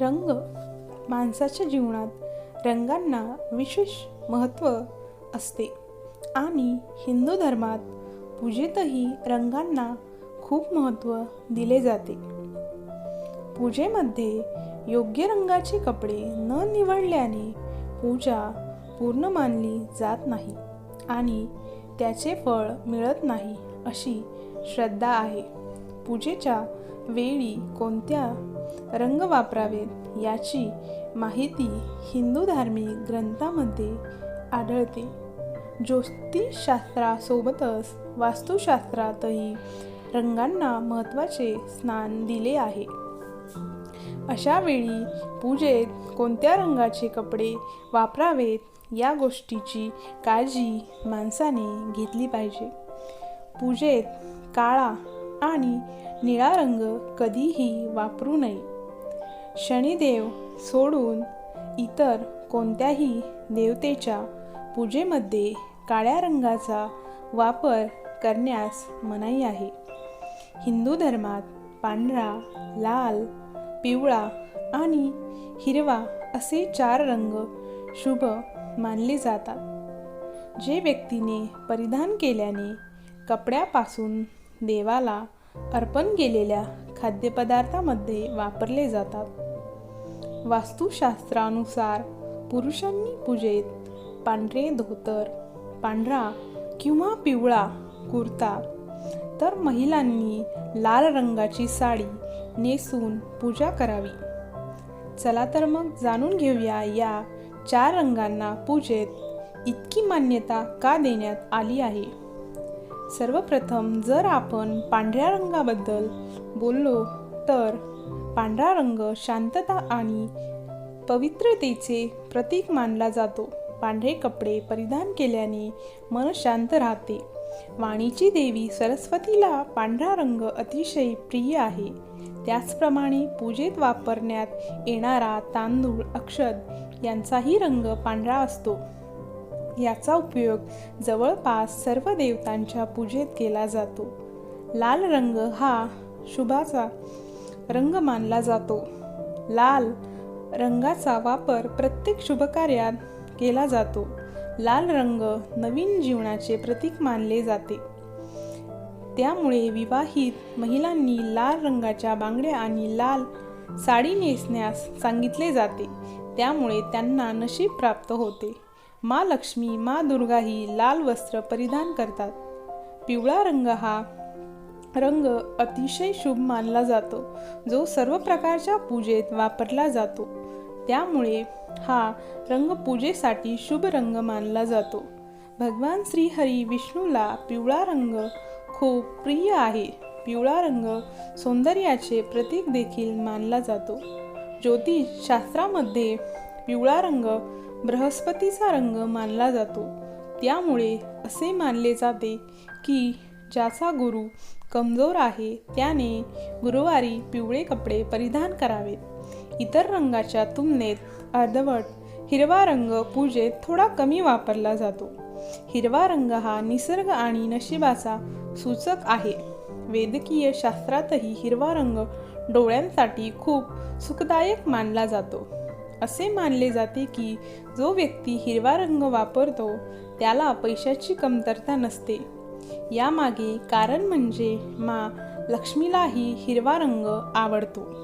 रंग माणसाच्या जीवनात रंगांना विशेष महत्त्व असते. आणि हिंदू धर्मात पूजेतही रंगांना खूप महत्त्व दिले जाते. पूजेमध्ये योग्य रंगाचे कपडे न निवडल्याने पूजा पूर्ण मानली जात नाही आणि त्याचे फळ मिळत नाही अशी श्रद्धा आहे. पूजेच्या वेळी कोणत्या रंग वापरावेत याची माहिती हिंदू धार्मिक ग्रंथामध्ये आढळते. ज्योतिषशास्त्रासोबतच वास्तुशास्त्रातही रंगांना महत्त्वाचे स्थान दिले आहे. अशा वेळी पूजेत कोणत्या रंगाचे कपडे वापरावेत या गोष्टीची काळजी माणसाने घेतली पाहिजे. पूजेत काळा आणि निळा रंग कधीही वापरू नये. शनिदेव सोडून इतर कोणत्याही देवतेच्या पूजेमध्ये काळ्या रंगाचा वापर करण्यास मनाई आहे. हिंदू धर्मात पांढरा लाल पिवळा आणि हिरवा असे चार रंग शुभ मानले जातात. जे व्यक्तीने परिधान केल्याने कपड्यापासून देवाला अर्पण केलेल्या खाद्यपदार्थामध्ये वापरले जातात. वास्तुशास्त्रानुसार पुरुषांनी पूजेत पांढरे धोतर पांढरा किंवा पिवळा कुर्ता. तर महिलांनी लाल रंगाची साडी नेसून पूजा करावी. चला तर मग जाणून घेऊया या चार रंगांना पूजेत इतकी मान्यता का देण्यात आली आहे? सर्वप्रथम जर आपण पांढऱ्या रंगाबद्दल बोललो तर पांढरा रंग शांतता आणि पवित्रतेचे प्रतीक मानला जातो. पांढरे कपडे परिधान केल्याने मन शांत राहते. वाणीची देवी सरस्वतीला पांढरा रंग अतिशय प्रिय आहे. त्याचप्रमाणे पूजेत वापरण्यात येणारा तांदूळ अक्षत यांचाही रंग पांढरा असतो. याचा उपयोग जवळपास सर्व देवतांच्या पूजेत केला जातो. लाल रंग हा शुभाचा रंग मानला जातो. लाल रंगाचा वापर प्रत्येक शुभकार्यात केला जातो. लाल रंग नवीन जीवनाचे प्रतीक मानले जाते. त्यामुळे विवाहित महिलांनी लाल रंगाच्या बांगड्या आणि लाल साडी नेसण्यास सांगितले जाते. त्यामुळे त्यांना नशीब प्राप्त होते. मा लक्ष्मी मा दुर्गा ही लाल वस्त्र परिधान करतात. पिवळा रंग हा रंग अतिशय शुभ मानला जातो. जो सर्व प्रकारच्या पूजेत वापरला जातो. त्यामुळे हा रंग पूजेसाठी शुभ रंग मानला जातो. भगवान श्रीहरी विष्णूला पिवळा रंग खूप प्रिय आहे. पिवळा रंग सौंदर्याचे प्रतीक देखील मानला जातो. ज्योतिषशास्त्रामध्ये पिवळा रंग बृहस्पतीचा रंग मानला जातो. त्यामुळे असे मानले जाते की ज्याचा गुरु कमजोर आहे त्याने गुरुवारी पिवळे कपडे परिधान करावेत. इतर रंगाच्या तुलनेत अर्धवट हिरवा रंग पूजेत थोडा कमी वापरला जातो. हिरवा रंग हा निसर्ग आणि नशिबाचा सूचक आहे. वेदकीय शास्त्रातही हिरवा रंग डोळ्यांसाठी खूप सुखदायक मानला जातो. असे मानले जाते की जो व्यक्ती हिरवा रंग वापरतो त्याला पैशाची कमतरता नसते. यामागे कारण म्हणजे मा लक्ष्मीलाही हिरवा रंग आवडतो.